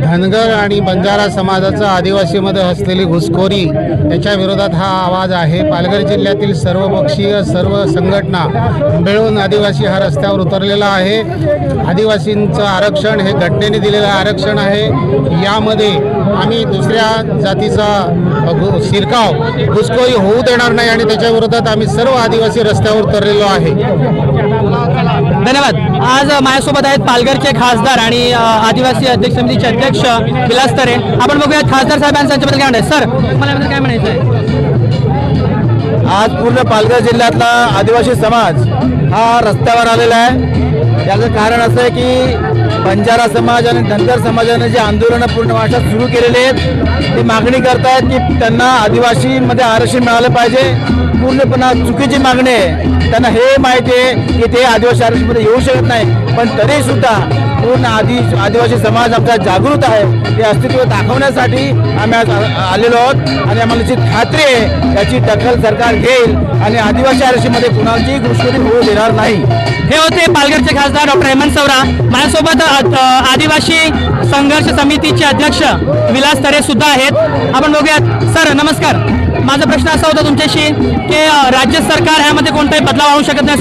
धनगर आणि बंजारा समाजाचा आदिवासीमध्ये असलेली घुसखोरी याच्या विरोधात हा आवाज आहे. पालघर जिल्ह्यातील सर्वपक्षीय सर्व संघटना मिळून आदिवासी हा रस्त्यावर उतरलेला आहे. आदिवासींचं आरक्षण हे घटनेने दिलेलं आरक्षण आहे. यामध्ये आम्ही दुसऱ्या जातीचा शिरकाव घुसखोरी होऊ देणार नाही आणि त्याच्या विरोधात आम्ही सर्व आदिवासी रस्त्यावर उतरलेलो आहे. धन्यवाद. आज माझ्यासोबत आहेत पालघरचे खासदार आणि आदिवासी अध्यक्ष समितीचे अध्यक्ष विलास तरे. आपण बघूया खासदार साहेबांचं यांच्याबद्दल काय म्हणायचं सर मला याबद्दल काय म्हणायचं आहे? आज पूर्ण पालघर जिल्ह्यातला आदिवासी समाज हा रस्त्यावर आलेला आहे. याचं कारण असं आहे की बंजारा समाज आणि धनगर समाजाने जे आंदोलनं पूर्ण महाराष्ट्रात सुरू केलेले आहेत ती मागणी करतायत की त्यांना आदिवासीमध्ये आरक्षण मिळालं पाहिजे. पूर्णपणा चुकीची मागणी आहे. त्यांना हे माहिती आहे की ते आदिवासी आरक्षणमध्ये येऊ शकत नाही. पण तरीसुद्धा पूर्ण आदि आदिवासी समाज आमचा जागृत आहे. हे अस्तित्व दाखवण्यासाठी आम्ही आज आलेलो आहोत आणि आम्हाला जी खात्री आहे त्याची दखल सरकार घेईल आणि आदिवासी आरक्षणमध्ये कुणाची घुसखोरी होऊ देणार नाही. हे होते पालघरचे खासदार डॉक्टर हेमंत सवरा. माझ्यासोबत आदिवासी संघर्ष समितीचे अध्यक्ष विलास तरे सुद्धा आहेत. आपण बघूयात. सर नमस्कार. माझा प्रश्न असा होता तुमच्याशी की राज्य सरकार ह्यामध्ये कोणताही बदलाव आणू शकत नाही